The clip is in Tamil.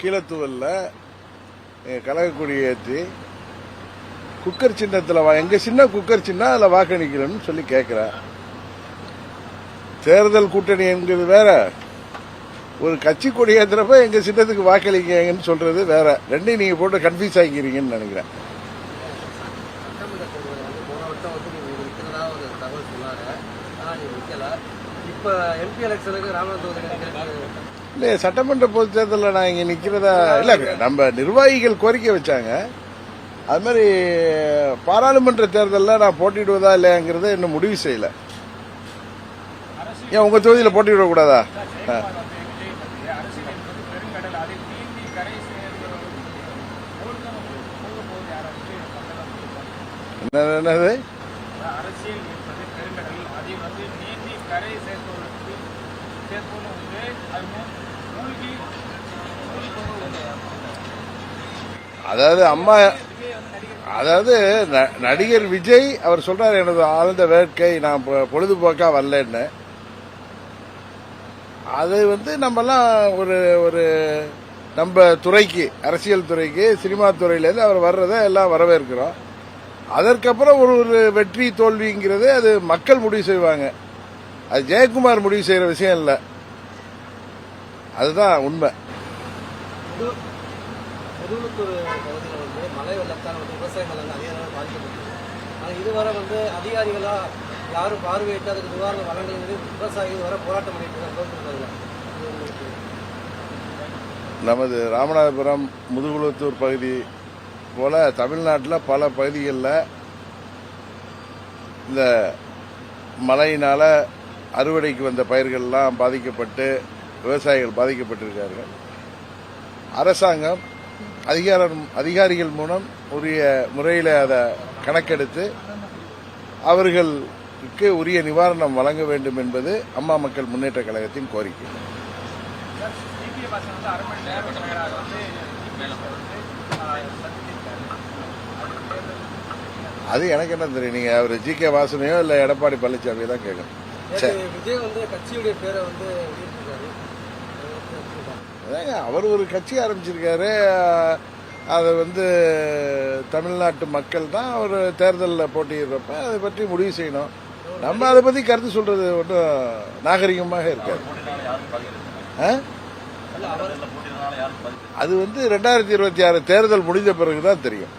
கீழத்தூவல்ல கலகக்குடி ஏற்றி குக்கர் சின்னத்தில் வா எங்கள் சின்ன குக்கர் சின்ன அதில் வாக்களிக்கணும்னு சொல்லி கேட்குறேன் தேர்தல் கூட்டணி என்கிறது வேற. ஒரு கட்சி கொடி ஏற்றுறப்ப எங்கள் சின்னத்துக்கு வாக்களிங்கன்னு சொல்கிறது வேற. ரெண்டையும் நீங்கள் போட்டு கன்ஃபியூஸ் ஆகிக்கிறீங்கன்னு நினைக்கிறேன். இப்போ இப்ப எம்பி எலெக்ஷனுக்கு ராமநாதபுரம் இல்லை சட்டமன்ற பொதுத் தேர்தலில் நான் இங்கே நிற்கிறதா இல்லை நம்ம நிர்வாகிகள் கோரிக்கை வச்சாங்க. அது மாதிரி பாராளுமன்ற தேர்தலில் நான் போட்டிடுவதா இல்லையாங்கிறத இன்னும் முடிவு செய்யல. ஏன் உங்கள் தொகுதியில் போட்டியிடக்கூடாதா ஆ. அரசியல் அதாவது அம்மா அதாவது ந- நடிகர் விஜய் அவர் சொல்றாரு எனது ஆழ்ந்த வேட்கை நான் பொழுதுபோக்காக பொழுதுபோக்கா வரலன்னு. அது வந்து நம்மலாம் ஒரு ஒரு நம்ம துறைக்கு அரசியல் துறைக்கு சினிமா துறையிலேருந்து அவர் வர்றதை எல்லாம் வரவேற்கிறோம். அதற்கப்புறம் ஒரு ஒரு வெற்றி தோல்விங்கிறது அது மக்கள் முடிவு செய்வாங்க. அது ஜெயக்குமார் முடிவு செய்யற விஷயம் இல்லை. அதுதான் உண்மை. திருவள்ளூர் பகுதியில் வந்து மழை வெள்ளத்தால் வந்து விவசாயிகள் வந்து அதிக அளவில் பாதிக்கப்பட்டது ஆனால் இதுவரை வந்து அதிகாரிகளாக யாரும் பார்வையிட்டு அதுக்கு நிவாரணம் வழங்கல் விவசாயிகள் வர போராட்டம் பண்ணிட்டு இருக்காங்க நமது ராமநாதபுரம் முதுகுளத்தூர் பகுதி போல தமிழ்நாட்டில் பல பகுதிகளில் இந்த மழையினால் அறுவடைக்கு வந்த பயிர்கள்லாம் பாதிக்கப்பட்டு விவசாயிகள் பாதிக்கப்பட்டிருக்கார்கள். அரசாங்கம் அதிகாரம் அதிகாரிகள் மூலம் உரிய முறையில் அதை கணக்கெடுத்து அவர்களுக்கு உரிய நிவாரணம் வழங்க வேண்டும் என்பது அம்மா மக்கள் முன்னேற்ற கழகத்தின் கோரிக்கை. அது எனக்கு என்ன தெரியும்? நீங்க அவர் ஜி கே வாசனையோ இல்ல எடப்பாடி பழனிசாமியோ தான் கேட்கணும். விஜய் வந்து கட்சியுடைய பேரை வந்து அதாங்க அவர் ஒரு கட்சி ஆரம்பிச்சிருக்காரு. அதை வந்து தமிழ்நாட்டு மக்கள் தான் அவர் தேர்தலில் போட்டியிடுறப்ப அதை பற்றி முடிவு செய்யணும். நம்ம அதை பற்றி கருத்து சொல்றது ஒன்றும் நாகரிகமாக இருக்காது? அது வந்து ரெண்டாயிரத்தி இருபத்தி ஆறு தேர்தல் முடிந்த பிறகு தான் தெரியும்.